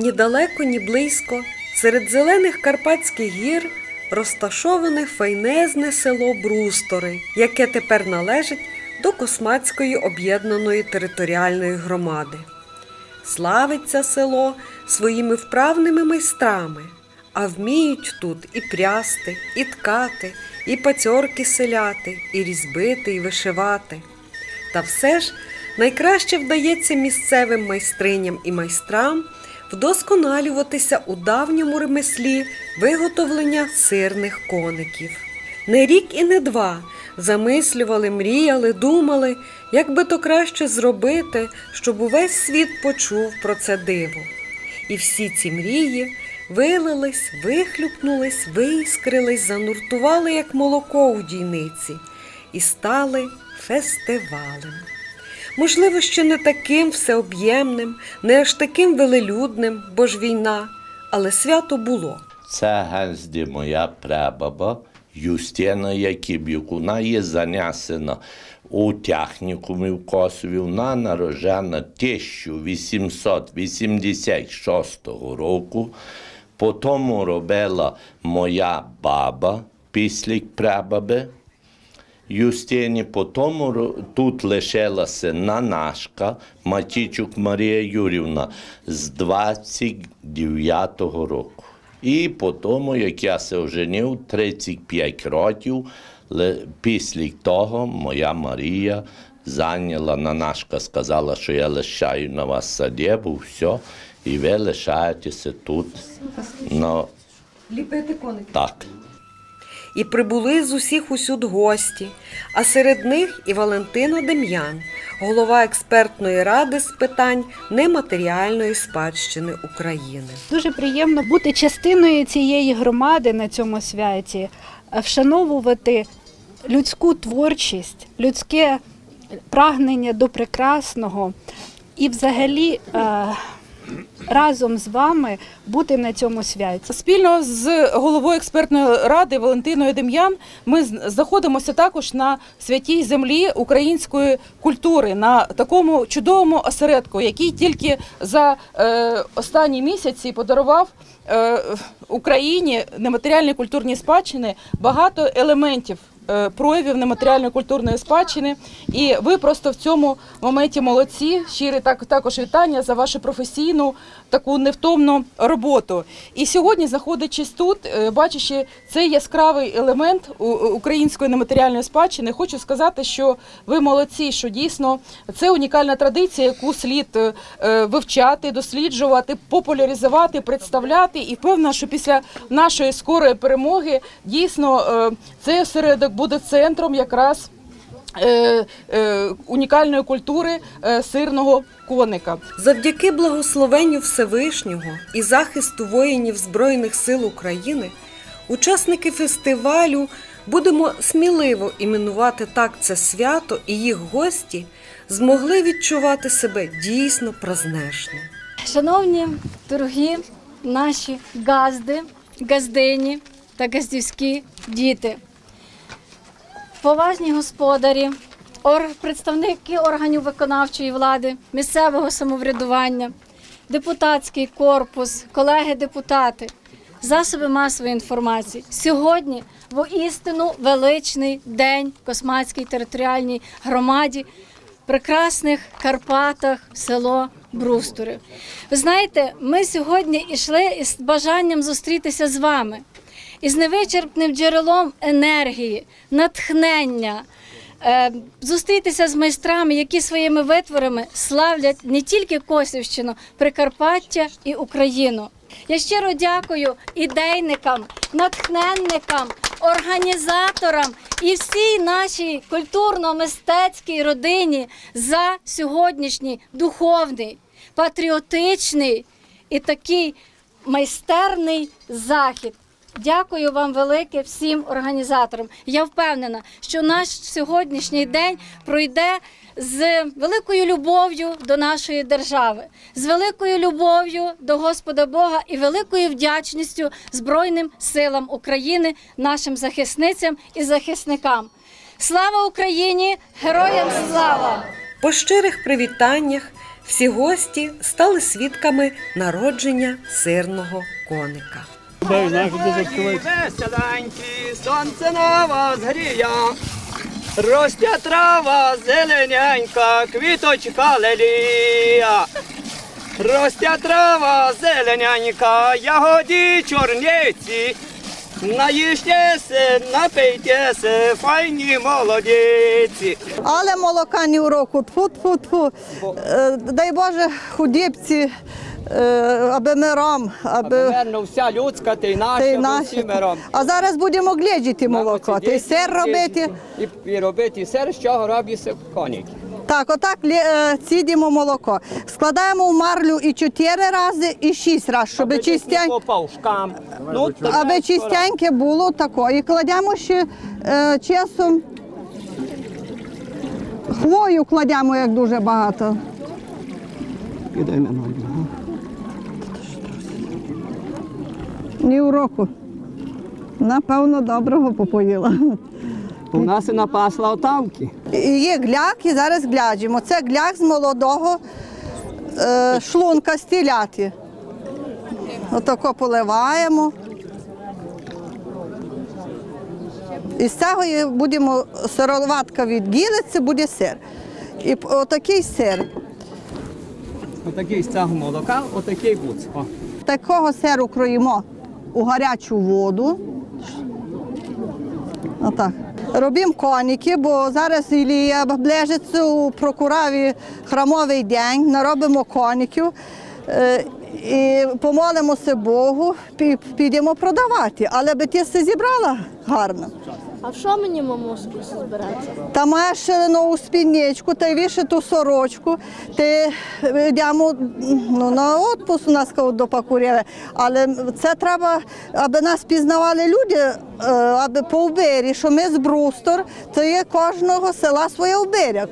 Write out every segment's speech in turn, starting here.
Ні далеко, ні близько, серед зелених Карпатських гір розташоване файнезне село Брустори, яке тепер належить до Космацької об'єднаної територіальної громади. Славиться село своїми вправними майстрами, а вміють тут і прясти, і ткати, і пацьорки селяти, і різьбити, і вишивати. Та все ж найкраще вдається місцевим майстриням і майстрам вдосконалюватися у давньому ремеслі виготовлення сирних коників. Не рік і не два замислювали, мріяли, думали, як би то краще зробити, щоб увесь світ почув про це диво. І всі ці мрії вилились, вихлюпнулись, виіскрились, зануртували, як молоко у дійниці, і стали фестивалем. Можливо, ще не таким всеоб'ємним, не аж таким велелюдним, бо ж війна, але свято було. Це гезді моя прабаба Юстина Якиб'юк. Вона є занесена у технікумі в Косові. Вона народжена 1886 року. Потім робила моя баба після прабаби. Юстині потім ро- тут лишилася нанашка Матічук Марія Юрівна з 29-го року. І потім, як я се оженив, 35 років, після того моя Марія зайняла нанашка, сказала, що я лишаю на вас садєбу, все, і ви лишаєтеся тут. Ліпити коники. так. І прибули з усіх усюд гості, а серед них і Валентина Дем'ян, голова експертної ради з питань нематеріальної спадщини України. Дуже приємно бути частиною цієї громади на цьому святі, е, вшановувати людську творчість, людське прагнення до прекрасного і взагалі е, разом з вами бути на цьому святі. Спільно з головою експертної ради Валентиною Дем'ян ми знаходимося також на святій землі української культури, на такому чудовому осередку, який тільки за е, останні місяці подарував е, Україні нематеріальні культурні спадщини багато елементів. е, Проявів нематеріальної культурної спадщини, і ви просто в цьому моменті молодці. Щире так також вітання за вашу професійну таку невтомну роботу. І сьогодні, знаходячись тут, е, бачачи цей яскравий елемент у- української нематеріальної спадщини, хочу сказати, що ви молодці, що дійсно це унікальна традиція, яку слід е, е, вивчати, досліджувати, популяризувати, представляти. І впевнена, що після нашої скорої перемоги дійсно е, цей осередок буде центром якраз. Е, е, Унікальної культури е, сирного коника. Завдяки благословенню Всевишнього і захисту воїнів Збройних сил України, учасники фестивалю будемо сміливо іменувати так це свято, і їх гості змогли відчувати себе дійсно празнешно. Шановні дорогі наші газди, газдині та газдівські діти, поважні господарі, представники органів виконавчої влади, місцевого самоврядування, депутатський корпус, колеги-депутати, засоби масової інформації. Сьогодні воістину величний день Космацькій територіальній громаді прекрасних Карпатах, село Брустори. Ви знаєте, ми сьогодні йшли із бажанням зустрітися з вами, із невичерпним джерелом енергії, натхнення. е, Зустрітися з майстрами, які своїми витворами славлять не тільки Косівщину, Прикарпаття і Україну. Я щиро дякую ідейникам, натхненникам, організаторам і всій нашій культурно-мистецькій родині за сьогоднішній духовний, патріотичний і такий майстерний захід. Дякую вам велике всім організаторам. Я впевнена, що наш сьогоднішній день пройде з великою любов'ю до нашої держави, з великою любов'ю до Господа Бога і великою вдячністю Збройним силам України, нашим захисницям і захисникам. Слава Україні! Героям слава! По щирих привітаннях всі гості стали свідками народження сирного коника. Веселенькі, сонце на вас гріє, росте трава зелененька, квіточка лелія. Росте трава зелененька, ягоді чорниці, наїжтеся, напийтеся, файні молодиці. Але молока ні в року, тфу тфу тфу Е, Дай Боже, худібці, аби миром, аби Верно, вся людська, ти й та наша, ми наші. миром. А зараз будемо гледжити молоко, й сир робити. І, і робити сир, з чого робиться коник. Так, отак е, цідимо молоко. Складаємо в марлю і чотири рази, і шість разів, щоб чистянь... По паушкам. Ну, то аби чистеньке було тако. І кладемо ще е, часом. Хвою кладемо, як дуже багато. Ні в року. Напевно, доброго попоїла. У нас і напасла отавки. Є гляк, і зараз гляджимо. Це гляк з молодого е, шлунка з теляти. Отако поливаємо. І з цього будемо сироватка відділиться, буде сир. І отакий сир. Отакий з цього молока, отакий гуц. О. Такого сиру кроїмо у гарячу воду. Отак. Робимо коніки, бо зараз Ілія у прокураві храмовий день, наробимо коніків. е, І помолимося Богу, підемо продавати, але би ти все зібрала гарно. А в що мені мамуску збирати? Та маєш ще нову спідничку, та й вишиту сорочку. Ти йдемо ну, на відпуск у нас кажуть, до Пакурєва. Але це треба, аби нас пізнавали люди, е, аби по обері, що ми з Брустор, то є кожного села своє оберяг.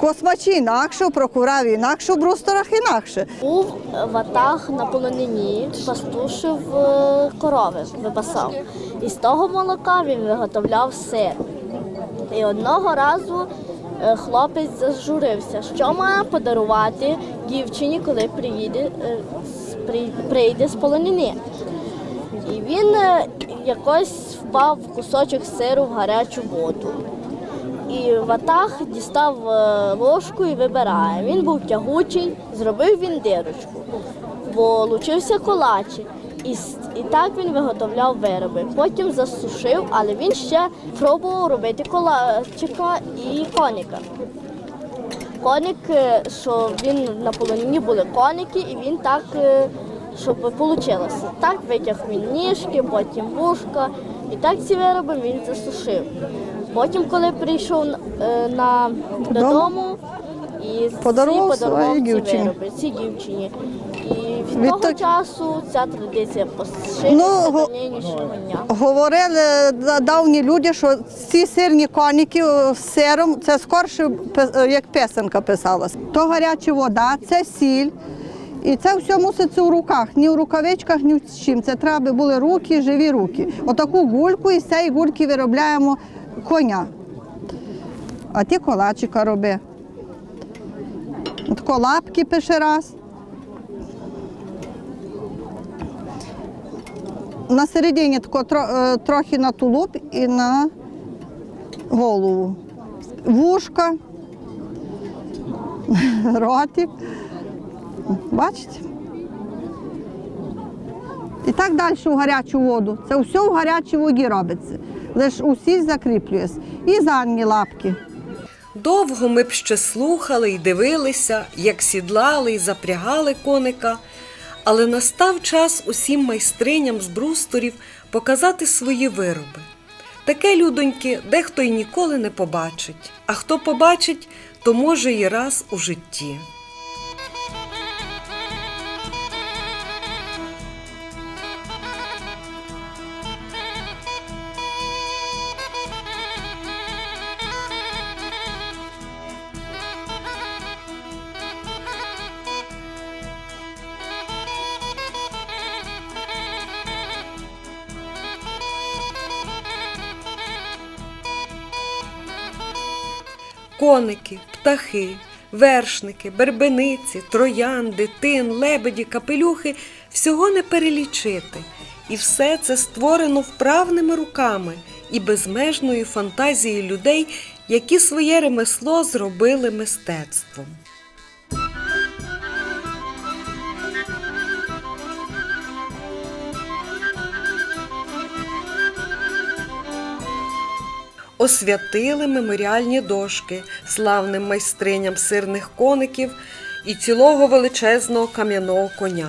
Космачі інакше, в Прокураві інакше, в Брусторах інакше. Був в атах на полонині, пастушив е, корови, випасав. І з того молока він виготовляв сир. І одного разу е, хлопець зажурився, що має подарувати дівчині, коли приїде, е, прийде з полонини. І він якось впав в кусочок сиру в гарячу воду. І Ватах дістав е, ложку і вибирає. Він був тягучий, зробив він дирочку, бо лучився колачі. І, і так він виготовляв вироби. Потім засушив, але він ще пробував робити колачика і коника. Коник, е, що він на полонині були коники, і він так, е, щоб вийшло. Так витяг він ніжки, потім вушка, і так ці вироби він засушив. Потім, коли прийшов е, на, додому, і ці Подарував своїй ці дівчині. вироби, цій дівчині. І від, того так- часу ця традиція поширюється Ну, го- до нинішнього дня. Говорили да- давні люди, що ці сирні коніки е, з сиром це скорше е, як песенка писалась. То гаряча вода, це сіль. І це все муситься у руках, ні в рукавичках, ні в чим. Це треба були руки, живі руки. Отаку гульку і з цієї гульки виробляємо коня. А ті колачика роби. Тако лапки пише раз. На середині тако е, трохи на тулуб і на голову. Вушка, ротик. Бачите? І так далі в гарячу воду. Це все в гарячій воді робиться. Лише усі закріплюється. І задні лапки. Довго ми б ще слухали й дивилися, як сідлали й запрягали коника, але настав час усім майстриням з брусторів показати свої вироби. Таке людоньки дехто й ніколи не побачить, а хто побачить, то може і раз у житті. Коники, птахи, вершники, бербениці, троянди, тин, лебеді, капелюхи всього не перелічити. І все це створено вправними руками і безмежною фантазією людей, які своє ремесло зробили мистецтвом. Освятили меморіальні дошки славним майстриням сирних коників і цілого величезного кам'яного коня.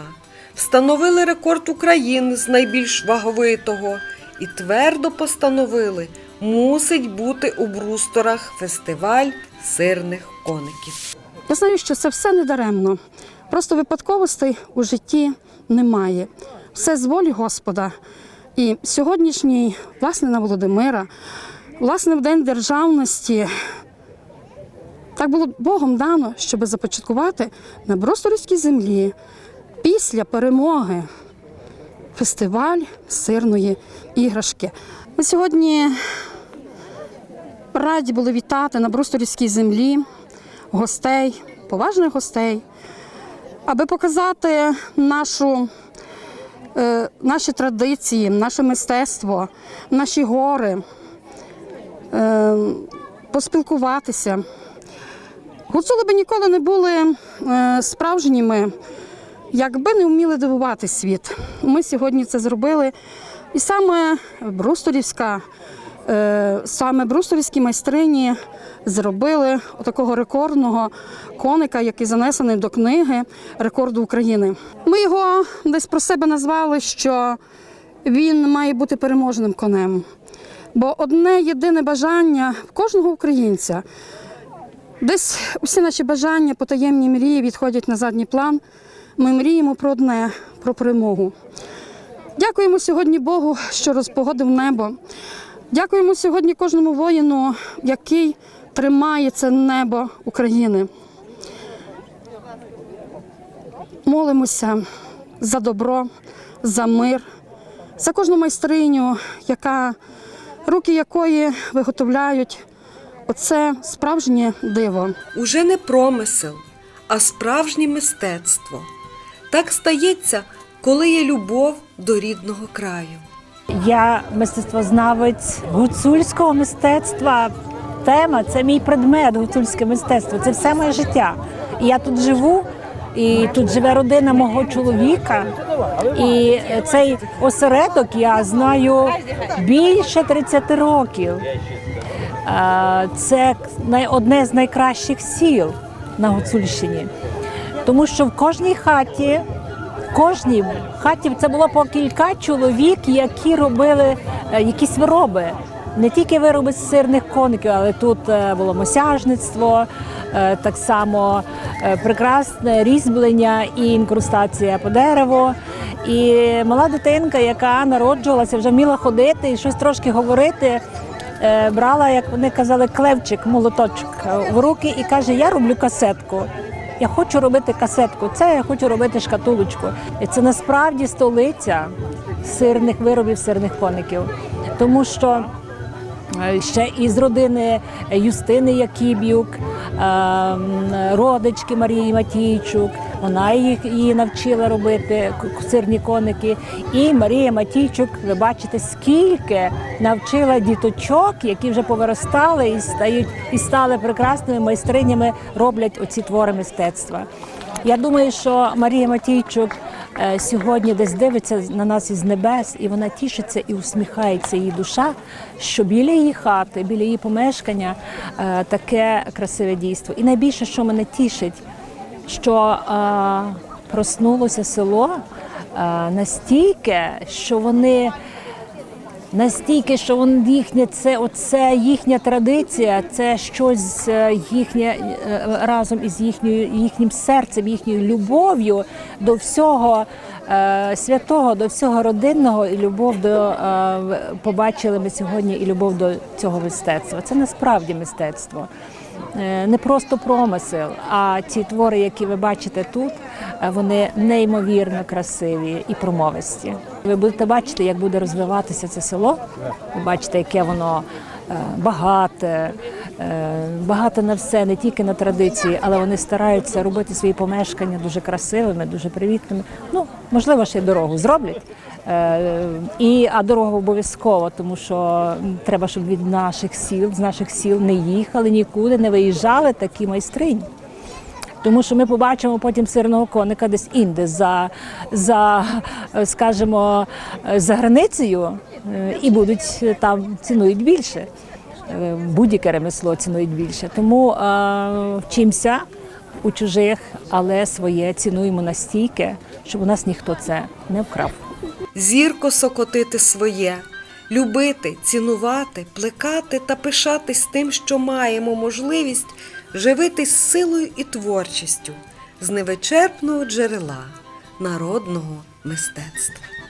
Встановили рекорд України з найбільш ваговитого і твердо постановили, мусить бути у брусторах фестиваль сирних коників. Я знаю, що це все не даремно. Просто випадковостей у житті немає. Все з волі Господа. І сьогоднішній, власне, на Володимира, власне, в День державності, так було Богом дано, щоб започаткувати на Бросторівській землі після перемоги фестиваль сирної іграшки. Ми сьогодні раді були вітати на Брусторівській землі гостей, поважних гостей, аби показати нашу, е, наші традиції, наше мистецтво, наші гори, поспілкуватися. Гуцули би ніколи не були е, справжніми, якби не вміли дивувати світ. Ми сьогодні це зробили. І саме Брусторівська, е, саме Брусторівські майстрині зробили такого рекордного коника, який занесений до книги рекорду України. Ми його десь про себе назвали, що він має бути переможним конем. Бо одне єдине бажання кожного українця. Десь усі наші бажання, потаємні мрії відходять на задній план. Ми мріємо про одне, про перемогу. Дякуємо сьогодні Богу, що розпогодив небо. Дякуємо сьогодні кожному воїну, який тримає це небо України. Молимося за добро, за мир, за кожну майстриню, яка, руки якої виготовляють оце справжнє диво. Уже не промисел, а справжнє мистецтво. Так стається, коли є любов до рідного краю. Я мистецтвознавець гуцульського мистецтва. Тема це мій предмет, гуцульське мистецтво. Це все моє життя. І я тут живу, і тут живе родина мого чоловіка. І цей осередок я знаю більше 30 років. Це одне з найкращих сіл на Гуцульщині, тому що в кожній хаті в кожній хаті це було по кілька чоловік, які робили е, якісь вироби. Не тільки вироби з сирних коників, але тут е, було мосяжництво, так само е, прекрасне різьблення і інкрустація по дереву. І мала дитинка, яка народжувалася, вже вміла ходити і щось трошки говорити. е, Брала, як вони казали, клевчик, молоточок е, в руки і каже: Я роблю касетку. Я хочу робити касетку, це я хочу робити шкатулочку. І це насправді столиця сирних виробів, сирних коників. Тому що е, ще із родини Юстини Якіб'юк, е, родички Марії Матійчук. Вона їх її навчила робити сирні коники. І Марія Матійчук, ви бачите, скільки навчила діточок, які вже повиростали і стають і стали прекрасними майстринями, роблять оці твори мистецтва. Я думаю, що Марія Матійчук е, сьогодні десь дивиться на нас із небес, і вона тішиться і усміхається її душа, що біля її хати, біля її помешкання е, таке красиве дійство. І найбільше, що мене тішить, що е, проснулося село е, настільки, що вони. Настільки, що вон їхнє це, оце їхня традиція, це щось е, їхнє е, разом із їхньою їхнім серцем, їхньою любов'ю до всього е, святого, до всього родинного, і любов до е, побачили ми сьогодні, і любов до цього мистецтва. Це насправді мистецтво. Е, Не просто промисел, а ті твори, які ви бачите тут, е, вони неймовірно красиві і промовисті. Ви будете бачити, як буде розвиватися це село. Ви бачите, яке воно багате, е, багате на все, не тільки на традиції, але вони стараються робити свої помешкання дуже красивими, дуже привітними. Ну, можливо, ще й дорогу зроблять. Е, І, а дорога обов'язково, тому що треба, щоб від наших сіл, з наших сіл не їхали нікуди, не виїжджали такі майстрині. Тому що ми побачимо потім сирного коника десь інде за, за е, скажімо, е, за границею е, і будуть е, там цінують більше. Е, Будь-яке ремесло цінують більше. Тому е, вчимося у чужих, але своє цінуємо настільки, щоб у нас ніхто це не вкрав. Зірко сокотити своє, любити, цінувати, плекати та пишатись тим, що маємо можливість живитись силою і творчістю з невичерпного джерела народного мистецтва.